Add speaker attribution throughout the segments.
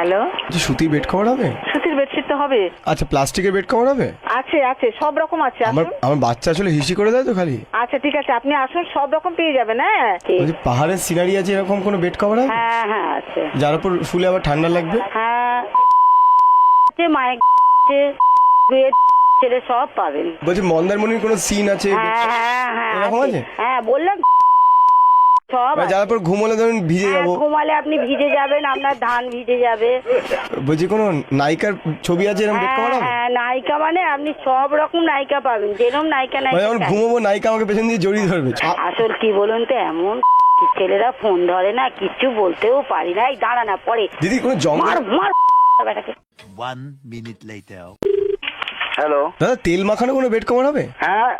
Speaker 1: Hello?
Speaker 2: সুতির bed cover হবে?
Speaker 1: সুতির বেডশিট তো হবে।
Speaker 2: আচ্ছা প্লাস্টিকের বেড কভার হবে?
Speaker 1: আছে আছে সব রকম আছে
Speaker 2: আমার
Speaker 1: আসুন।
Speaker 2: আমার বাচ্চা আসলে হিসি করে দেয় তো খালি?
Speaker 1: আচ্ছা ঠিক আছে আপনি আসুন সব রকম পেয়ে যাবেন হ্যাঁ?
Speaker 2: বলছি পাহাড়ের সিনারি আছে এরকম কোনো বেড কভার হবে?
Speaker 1: হ্যাঁ হ্যাঁ আছে।
Speaker 2: যার উপর শুলে আবার ঠান্ডা লাগবে?
Speaker 1: হ্যাঁ। আছে মায়ের আছে দুয়ের ছেলে সব পাবেন।
Speaker 2: বলছি মন্দারমণির কোনো সিন আছে?
Speaker 1: হ্যাঁ হ্যাঁ হ্যাঁ
Speaker 2: এরকম
Speaker 1: আছে।
Speaker 2: আছে?
Speaker 1: হ্যাঁ বললাম সব
Speaker 2: মানে
Speaker 1: আছে।
Speaker 2: যার ঘুমোলে ধরুন ভিজে
Speaker 1: হ্যাঁ,
Speaker 2: যাব।
Speaker 1: ঘুমালে আপনি ভিজে যাবেন আপনার ধান ভিজে যাবে।
Speaker 2: বলছি কোনো নায়িকার ছবি আছে এরকম বেড
Speaker 1: হ্যাঁ
Speaker 2: কভার
Speaker 1: হ্যাঁ নায়িকা মানে আপনি সব রকম নায়িকা পাবেন যেরকম নায়িকা
Speaker 2: মানে
Speaker 1: নায়িকা
Speaker 2: যখন
Speaker 1: চাই।
Speaker 2: ঘুমোবো নায়িকা আমাকে পেছন দিয়ে জড়িয়ে ধরবে। আ-
Speaker 1: আসল কি বলুন তো এমন ছেলেরা ফোন ধরে না কিচ্ছু বলতেও পারি না। এই দাঁড়া না পরে।
Speaker 2: দিদি কোনো জঙ্গল
Speaker 1: মার মার বেটাকে
Speaker 3: One minute later.
Speaker 4: হ্যালো
Speaker 2: দাদা তেল মাখানো কোনো বেড কভার হবে?
Speaker 4: হ্যাঁ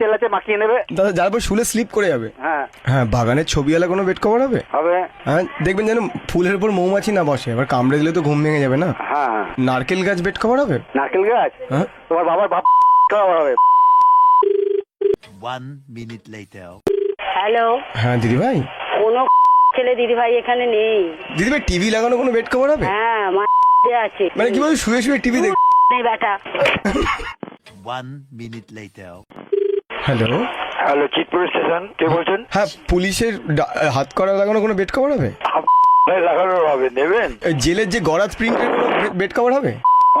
Speaker 4: তেল আছে মাখিয়ে নেবে।
Speaker 2: দাদা যার উপর শুলে স্লিপ করে যাবে।
Speaker 4: হ্যাঁ।
Speaker 2: হ্যাঁ বাগানের ছবিওয়ালা কোনো বেড কভার হবে?
Speaker 4: হবে।
Speaker 2: হ্যাঁ দেখবেন যেন ফুলের উপর মৌমাছি না বসে এবার কামড়ে দিলে তো ঘুম ভেঙে যাবে না?
Speaker 4: হ্যাঁ।
Speaker 2: নারকেল গাছ বেড কভার হবে?
Speaker 4: নারকেল গাছ?
Speaker 2: হ্যাঁ।
Speaker 4: তোমার বাবার বাপ খাওয়া হবে।
Speaker 3: One minute later.
Speaker 1: হ্যালো।
Speaker 2: হ্যাঁ দিদি ভাই
Speaker 1: কোনো ছেলে দিদি ভাই এখানে নেই।
Speaker 2: দিদি ভাই টিভি লাগানো কোনো বেড কভার হবে?
Speaker 1: হ্যাঁ মা আছে।
Speaker 2: মানে কি বলছি শুয়ে শুয়ে টিভি দেখ
Speaker 1: নেই বেটা।
Speaker 3: One minute later.
Speaker 2: Hello
Speaker 4: hello Chitpur station কে বলছেন?
Speaker 2: হ্যাঁ পুলিশের হাত করা লাগানো কোনো বেড কভার হবে?
Speaker 4: লাগানো হবে নেবেন?
Speaker 2: জেলের যে গরাজ প্রিন্টের বেড কভার হবে?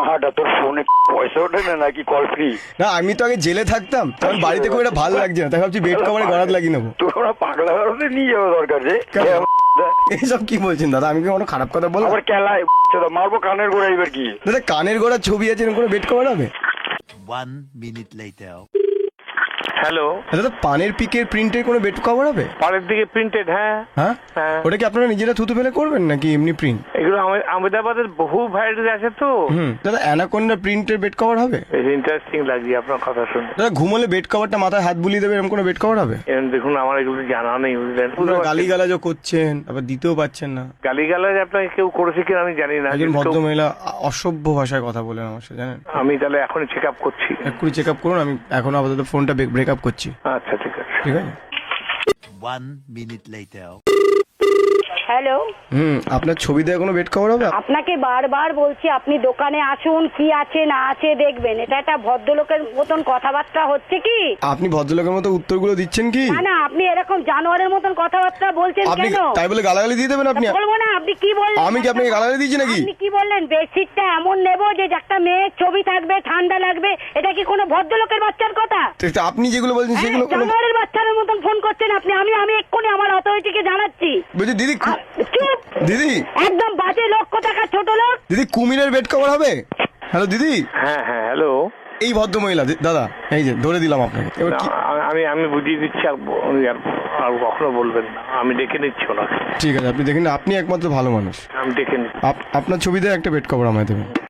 Speaker 4: হাটা তোর ফোনে পয়সা ওঠে না নাকি কল ফ্রি
Speaker 2: না আমি তো আগে জেলে থাকতাম তখন বাড়িতে খুব একটা ভালো লাগছে না তাই ভাবছি বেড কভারে গরাজ লাগিয়ে নেব।
Speaker 4: তোমরা পাগলা নিয়ে যাওয়া দরকার যে।
Speaker 2: এইসব কি বলছেন দাদা আমি কি কোনো খারাপ কথা বলব
Speaker 4: আবার কেলায় মারবো কানের গোড়া এবার কি?
Speaker 2: দাদা কানের গোড়ার ছবি আছে এরকম কোনো বেড কভার হবে?
Speaker 3: One minute later.
Speaker 5: হ্যালো
Speaker 2: দাদা পানের পিকের প্রিন্টের কোনো বেড কভার হবে?
Speaker 5: পরের দিকে প্রিন্টেড হ্যাঁ।
Speaker 2: হ্যাঁ?
Speaker 5: হ্যাঁ।
Speaker 2: ওটা কি আপনারা নিজেরা থুতু ফেলে করবেন নাকি এমনি প্রিন্ট
Speaker 5: এগুলো আমে- আহমেদাবাদের বহু ভ্যারাইটিস আছে তো।
Speaker 2: হুম। দাদা অ্যানাকোন্ডা প্রিন্টের বেড কভার হবে?
Speaker 5: ইন্টারেস্টিং লাগছে আপনার কথা শুনে।
Speaker 2: দাদা ঘুমোলে বেড কভারটা মাথায় হাত বুলিয়ে দেবে এরকম কোনো বেড কভার হবে?
Speaker 5: দেখুন আমার এগুলো জানা নেই বুঝলেন?
Speaker 2: গালি গালাজও করছেন আবার দিতেও পাচ্ছেন না।
Speaker 5: গালি গালাজ আপনাকে কেউ করেছে কিনা আমি জানি না
Speaker 2: একজন
Speaker 5: কিন্তু
Speaker 2: ভদ্র মহিলা আ- অসভ্য ভাষায় কথা বলেন আমার সাথে জানেন?
Speaker 5: আমি তাহলে এখনই চেক আপ করছি।
Speaker 2: এক্ষুনি চেক আপ করুন আমি এখন আপাতত ফোনটা ব্রেক আপ করছি।
Speaker 5: আচ্ছা ঠিক আছে।
Speaker 2: ঠিক আছে?
Speaker 3: One minute later.
Speaker 1: হ্যালো
Speaker 2: হুম আপনার ছবি দেওয়া কোনো বেড কভার হবে?
Speaker 1: আপনাকে বারবার বলছি আপনি দোকানে আসুন কি আছে না আছে দেখবেন। এটা একটা ভদ্রলোকের মতন কথাবার্তা হচ্ছে কি?
Speaker 2: আপনি ভদ্রলোকের মতো উত্তরগুলো দিচ্ছেন কি?
Speaker 1: না না আপনি এরকম জানোয়ারের মতন কথাবার্তা বলছেন
Speaker 2: আপনি
Speaker 1: কেন?
Speaker 2: তাই বলে গালাগালি দিয়ে দেবেন আপনি?
Speaker 1: আপনি কি বললেন?
Speaker 2: আমি কি আপনাকে গালাগালি দিয়েছি নাকি?
Speaker 1: আপনি কি বললেন? বেডশিটটা এমন নেব যে একটা মেয়ের ছবি থাকবে ঠান্ডা লাগবে এটা কি কোনো ভদ্রলোকের বাচ্চার কথা?
Speaker 2: তো আপনি যেগুলো বলছেন
Speaker 1: হ্যাঁ,
Speaker 2: সেগুলো কোনো
Speaker 1: জানোয়ারের বাচ্চার মতন ফোন করছেন আপনি আমি আমি এক্ষুনি আমার অথরিটিকে জানাচ্ছি।
Speaker 2: বলছি দিদি
Speaker 1: চুপ!
Speaker 2: দিদি।
Speaker 1: একদম বাজে লক্ষ টাকা ছোট লোক?
Speaker 2: দিদি কুমিরের বেড কভার হবে? হ্যালো দিদি?
Speaker 5: হ্যাঁ হ্যাঁ হ্যালো
Speaker 2: এই ভদ্র মহিলা দাদা এই যে ধরে দিলাম আপনাকে। এবার
Speaker 5: আমি আমি বুঝিয়ে দিচ্ছি আর আর কখনো বলবেন না। আমি ডেকে নিচ্ছি ওনাকে।
Speaker 2: ঠিক আছে আপনি দেখেন আপনি একমাত্র ভালো মানুষ।
Speaker 5: আমি ডেকে নিচ্ছি।
Speaker 2: আপ- আপনার ছবিতে দিয়ে একটা বেড কভার আমায় দেবেন।